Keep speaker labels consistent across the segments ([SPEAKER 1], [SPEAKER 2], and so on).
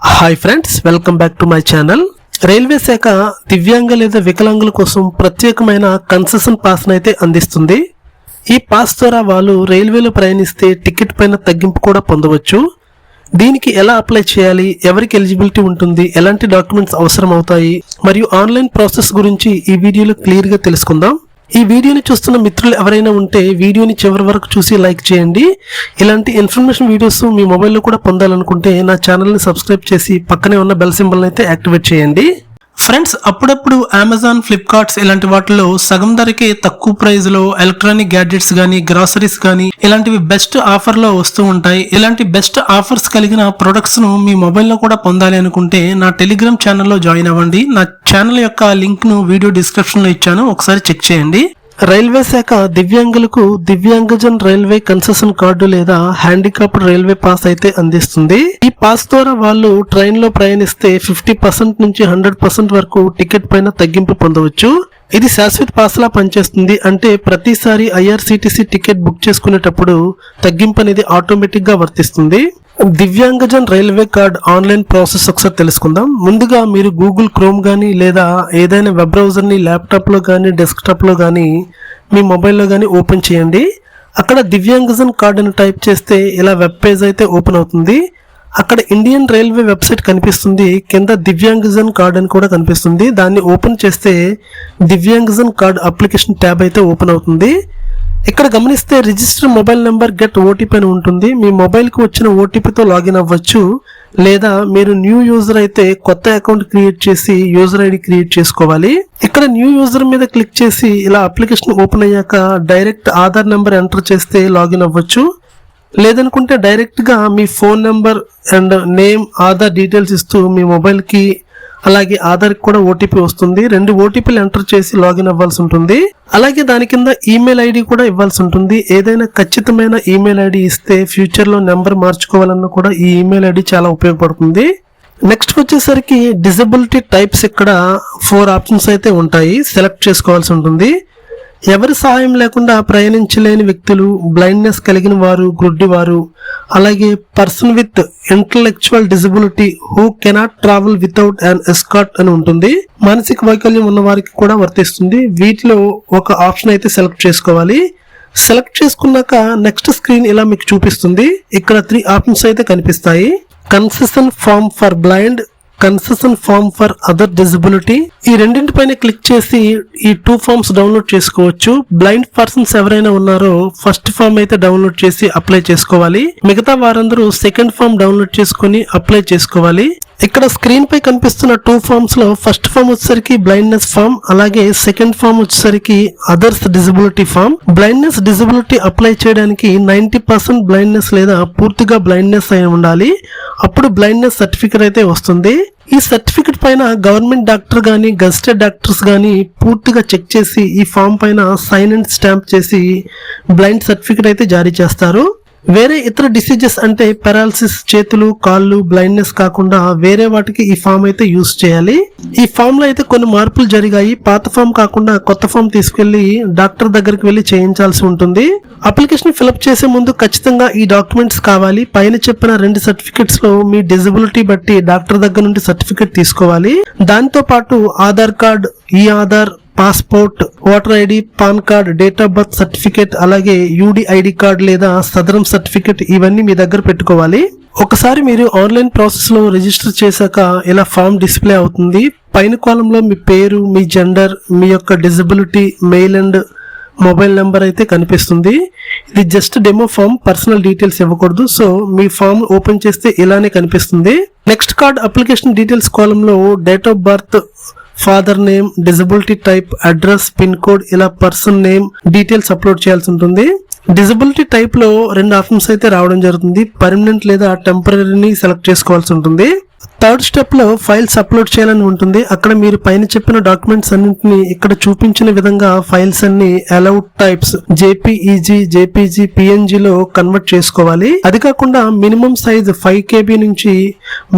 [SPEAKER 1] Hi friends welcome back to my channel railway శాఖ దివ్యాంగ లేదా వికలాంగుల కోసం ప్రత్యేకమైన కన్సెషన్ పాస్ను అయితే అందిస్తుంది. ఈ పాస్ ద్వారా వాళ్ళు రైల్వేలో ప్రయాణిస్తే టికెట్ పైన తగ్గింపు కూడా పొందవచ్చు. దీనికి ఎలా అప్లై చేయాలి? ఎవరికి ఎలిజిబిలిటీ ఉంటుంది? ఎలాంటి డాక్యుమెంట్స్ అవసరం అవుతాయి మరియు ఆన్లైన్ ప్రాసెస్ గురించి ఈ వీడియోలో క్లియర్గా తెలుసుకుందాం. ఈ వీడియోని చూస్తున్న మిత్రులు ఎవరైనా ఉంటే వీడియోని చివరి వరకు చూసి లైక్ చేయండి. ఇలాంటి ఇన్ఫర్మేషన్ వీడియోస్ మీ మొబైల్లో కూడా పొందాలనుకుంటే నా ఛానల్ని సబ్స్క్రైబ్ చేసి పక్కనే ఉన్న బెల్ సింబల్ని అయితే యాక్టివేట్ చేయండి. ఫ్రెండ్స్ అప్పుడప్పుడు అమెజాన్ ఫ్లిప్కార్ట్స్ ఇలాంటి వాటిలో సగం ధరకే తక్కువ ప్రైస్లో ఎలక్ట్రానిక్ గ్యాడ్జెట్స్ కానీ గ్రాసరీస్ కానీ ఇలాంటివి బెస్ట్ ఆఫర్లో వస్తూ ఉంటాయి. ఇలాంటి బెస్ట్ ఆఫర్స్ కలిగిన ప్రొడక్ట్స్ను మీ మొబైల్లో కూడా పొందాలి అనుకుంటే నా టెలిగ్రామ్ ఛానల్లో జాయిన్ అవ్వండి. నా ఛానల్ యొక్క లింక్ను వీడియో డిస్క్రిప్షన్లో ఇచ్చాను. ఒకసారి చెక్ చేయండి. రైల్వే శాఖ దివ్యాంగులకు దివ్యాంగజన్ రైల్వే కన్సెషన్ కార్డు లేదా హ్యాండికాప్డ్ రైల్వే పాస్ అయితే అందిస్తుంది. ఈ పాస్ ద్వారా వాళ్ళు ట్రైన్లో ప్రయాణిస్తే ఫిఫ్టీ పర్సెంట్ నుంచి హండ్రెడ్ పర్సెంట్ వరకు టికెట్ పైన తగ్గింపు పొందవచ్చు. ఇది శాశ్వత పాస్లా పనిచేస్తుంది అంటే ప్రతిసారి ఐఆర్సిటిసి టికెట్ బుక్ చేసుకునేటప్పుడు తగ్గింపు అనేది ఆటోమేటిక్గా వర్తిస్తుంది. Divyangjan railway card online process ఒకసారి తెలుసుకుందాం. ముందుగా మీరు గూగుల్ క్రోమ్ కానీ లేదా ఏదైనా వెబ్ బ్రౌజర్ని ల్యాప్టాప్లో కానీ డెస్క్టాప్లో కానీ మీ మొబైల్లో కానీ ఓపెన్ చేయండి. అక్కడ దివ్యాంగజన్ కార్డ్ అని టైప్ చేస్తే ఇలా వెబ్ పేజ్ అయితే ఓపెన్ అవుతుంది. అక్కడ ఇండియన్ రైల్వే వెబ్సైట్ కనిపిస్తుంది. కింద దివ్యాంగజన్ కార్డ్ అని కూడా కనిపిస్తుంది. దాన్ని ఓపెన్ చేస్తే దివ్యాంగజన్ కార్డ్ అప్లికేషన్ ట్యాబ్ అయితే ఓపెన్ అవుతుంది. ఇక్కడ గమనిస్తే register mobile number get OTP అని ఉంటుంది. మీ మొబైల్కి వచ్చిన ఓటీపీతో లాగిన్ అవ్వచ్చు. లేదా మీరు న్యూ యూజర్ అయితే కొత్త అకౌంట్ క్రియేట్ చేసి యూజర్ ఐడి క్రియేట్ చేసుకోవాలి. ఇక్కడ న్యూ యూజర్ మీద క్లిక్ చేసి ఇలా అప్లికేషన్ ఓపెన్ అయ్యాక డైరెక్ట్ ఆధార్ నెంబర్ ఎంటర్ చేస్తే లాగిన్ అవ్వచ్చు. లేదనుకుంటే డైరెక్ట్గా మీ phone number and name Aadhaar details ఇస్తూ మీ మొబైల్కి అలాగే ఆధార్కి కూడా ఓటీపీ వస్తుంది. రెండు ఓటీపీలు ఎంటర్ చేసి లాగిన్ అవ్వాల్సి ఉంటుంది. అలాగే దాని కింద ఈమెయిల్ ఐడి కూడా ఇవ్వాల్సి ఉంటుంది. ఏదైనా ఖచ్చితమైన ఈమెయిల్ ఐడి ఇస్తే ఫ్యూచర్లో నెంబర్ మార్చుకోవాలన్నా కూడా ఈ ఈమెయిల్ ఐడి చాలా ఉపయోగపడుతుంది. నెక్స్ట్ వచ్చేసరికి డిజబిలిటీ టైప్స్ ఇక్కడ ఫోర్ ఆప్షన్స్ అయితే ఉంటాయి. సెలెక్ట్ చేసుకోవాల్సి ఉంటుంది. ఎవరి సహాయం లేకుండా ప్రయాణించలేని వ్యక్తులు బ్లైండ్నెస్ కలిగిన వారు గ్రుడ్డివారు అలాగే person with intellectual disability who cannot travel without an escort అని ఉంటుంది. మానసిక వైకల్యం ఉన్న వారికి కూడా వర్తిస్తుంది. వీటిలో ఒక ఆప్షన్ అయితే సెలెక్ట్ చేసుకోవాలి. సెలెక్ట్ చేసుకున్నాక నెక్స్ట్ స్క్రీన్ ఇలా మీకు చూపిస్తుంది. ఇక్కడ త్రీ ఆప్షన్స్ అయితే కనిపిస్తాయి. Concession form for blind concession form for other disability. ఈ రెండింటి పైన క్లిక్ చేసి ఈ టూ ఫార్మ్స్ డౌన్లోడ్ చేసుకోవచ్చు. బ్లైండ్ పర్సన్స్ ఎవరైనా ఉన్నారో ఫస్ట్ ఫామ్ అయితే డౌన్లోడ్ చేసి అప్లై చేసుకోవాలి. మిగతా వారందరూ సెకండ్ ఫామ్ డౌన్లోడ్ చేసుకొని అప్లై చేసుకోవాలి. ఇక్కడ స్క్రీన్ పై కనిపిస్తున్న టూ ఫార్మ్స్లో ఫస్ట్ ఫామ్ వచ్చేసరికి బ్లైండ్నెస్ ఫామ్ అలాగే సెకండ్ ఫామ్ వచ్చేసరికి others disability form. Blindness disability apply చేయడానికి నైన్టీ పర్సెంట్ బ్లైండ్నెస్ లేదా పూర్తిగా బ్లైండ్నెస్ అయి ఉండాలి. అప్పుడు బ్లైండ్నెస్ సర్టిఫికేట్ అయితే వస్తుంది. ఈ సర్టిఫికెట్ పైన గవర్నమెంట్ డాక్టర్ కానీ గస్టెడ్ డాక్టర్స్ కానీ పూర్తిగా చెక్ చేసి ఈ ఫామ్ పైన సైన్ అండ్ స్టాంప్ చేసి బ్లైండ్ సర్టిఫికెట్ అయితే జారీ చేస్తారు. వేరే ఇతర డిసీజెస్ అంటే పెరాలసిస్ చేతులు కాళ్ళు బ్లైండ్నెస్ కాకుండా వేరే వాటికి ఈ ఫామ్ అయితే యూస్ చేయాలి. ఈ ఫామ్లో అయితే కొన్ని మార్పులు జరిగాయి. పాత ఫామ్ కాకుండా కొత్త ఫామ్ తీసుకెళ్ళి డాక్టర్ దగ్గరికి వెళ్ళి చేయించాల్సి ఉంటుంది. అప్లికేషన్ ఫిలప్ చేసే ముందు ఖచ్చితంగా ఈ డాక్యుమెంట్స్ కావాలి. పైన చెప్పిన రెండు సర్టిఫికెట్స్లో మీ డిజబిలిటీ బట్టి డాక్టర్ దగ్గర నుండి సర్టిఫికెట్ తీసుకోవాలి. దాంతో పాటు ఆధార్ కార్డ్ ఈ Aadhaar passport voter ID PAN card date of birth certificate అలాగే యూడి ఐడి కార్డ్ లేదా సదరం సర్టిఫికేట్ ఇవన్నీ మీ దగ్గర పెట్టుకోవాలి. ఒకసారి మీరు ఆన్లైన్ ప్రాసెస్లో రిజిస్టర్ చేశాక ఇలా ఫామ్ డిస్ప్లే అవుతుంది. పైన కాలంలో మీ పేరు మీ జెండర్ మీ యొక్క disability mail and mobile number అయితే కనిపిస్తుంది. ఇది just demo form personal details ఇవ్వకూడదు. సో మీ ఫామ్ ఓపెన్ చేస్తే ఇలానే కనిపిస్తుంది. నెక్స్ట్ కార్డ్ అప్లికేషన్ డీటెయిల్స్ కాలంలో date of birth father name disability type address pin code ఇలా పర్సన్ నేమ్ డీటెయిల్స్ అప్లోడ్ చేయాల్సి ఉంటుంది. డిజబిలిటీ టైప్లో రెండు ఆప్షన్స్ అయితే రావడం జరుగుతుంది. పర్మనెంట్ లేదా టెంపరీని సెలెక్ట్ చేసుకోవాల్సి ఉంటుంది. థర్డ్ స్టెప్లో ఫైల్స్ అప్లోడ్ చేయాలని ఉంటుంది. అక్కడ మీరు పైన చెప్పిన డాక్యుమెంట్స్ అన్నింటిని ఇక్కడ చూపించిన విధంగా ఫైల్స్ అన్ని allowed types JPEG JPG PNG లో కన్వర్ట్ చేసుకోవాలి. అది కాకుండా మినిమం సైజ్ ఫైవ్ కేబీ నుంచి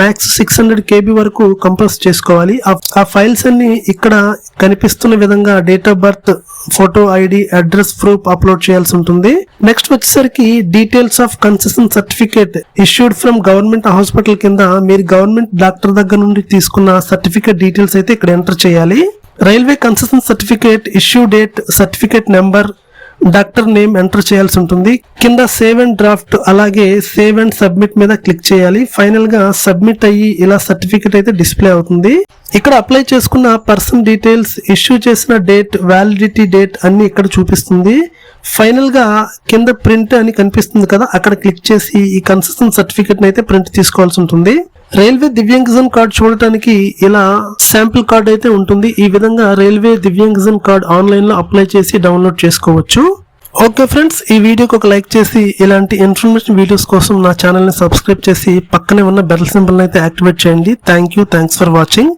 [SPEAKER 1] మ్యాక్స్ సిక్స్ హండ్రెడ్ కేబీ వరకు కంప్రెస్ చేసుకోవాలి. ఆ ఫైల్స్ అన్ని ఇక్కడ కనిపిస్తున్న విధంగా date of birth photo ID address proof upload చేయాల్సి ఉంటుంది. నెక్స్ట్ వచ్చేసరికి details of concession certificate issued from government hospital కింద మీరు గవర్నమెంట్ డాక్టర్ దగ్గర నుండి తీసుకున్న సర్టిఫికేట్ డీటెయిల్స్ అయితే ఇక్కడ ఎంటర్ చేయాలి. Railway concession certificate issue date certificate number doctor name enter చేయాల్సి ఉంటుంది. కింద సేవ్ అండ్ డ్రాఫ్ట్ అలాగే సేవ్ అండ్ సబ్మిట్ మీద క్లిక్ చేయాలి. ఫైనల్గా సబ్మిట్ అయ్యి ఇలా సర్టిఫికేట్ అయితే డిస్ప్లే అవుతుంది. ఇక్కడ అప్లై చేసుకున్న పర్సన్ డీటెయిల్స్ ఇష్యూ చేసిన డేట్ వ్యాలిడిటీ డేట్ అన్ని ఇక్కడ చూపిస్తుంది. ఫైనల్గా కింద ప్రింట్ అని కనిపిస్తుంది కదా అక్కడ క్లిక్ చేసి ఈ కన్సెషన్ సర్టిఫికేట్ అయితే ప్రింట్ తీసుకోవాల్సి ఉంటుంది. రైల్వే దివ్యాంగజన్ కార్డ్ చూడటానికి ఇలా శాంపిల్ కార్డ్ అయితే ఉంటుంది. ఈ విధంగా రైల్వే దివ్యాంగజన్ కార్డ్ ఆన్లైన్లో అప్లై చేసి డౌన్లోడ్ చేసుకోవచ్చు. ఓకే ఫ్రెండ్స్ ఈ వీడియోకి ఒక లైక్ చేసి ఇలాంటి ఇన్ఫర్మేషన్ వీడియోస్ కోసం నా ఛానల్ని సబ్స్క్రైబ్ చేసి పక్కనే ఉన్న బెల్ సింబల్ని అయితే యాక్టివేట్ చేయండి. Thank you thanks for watching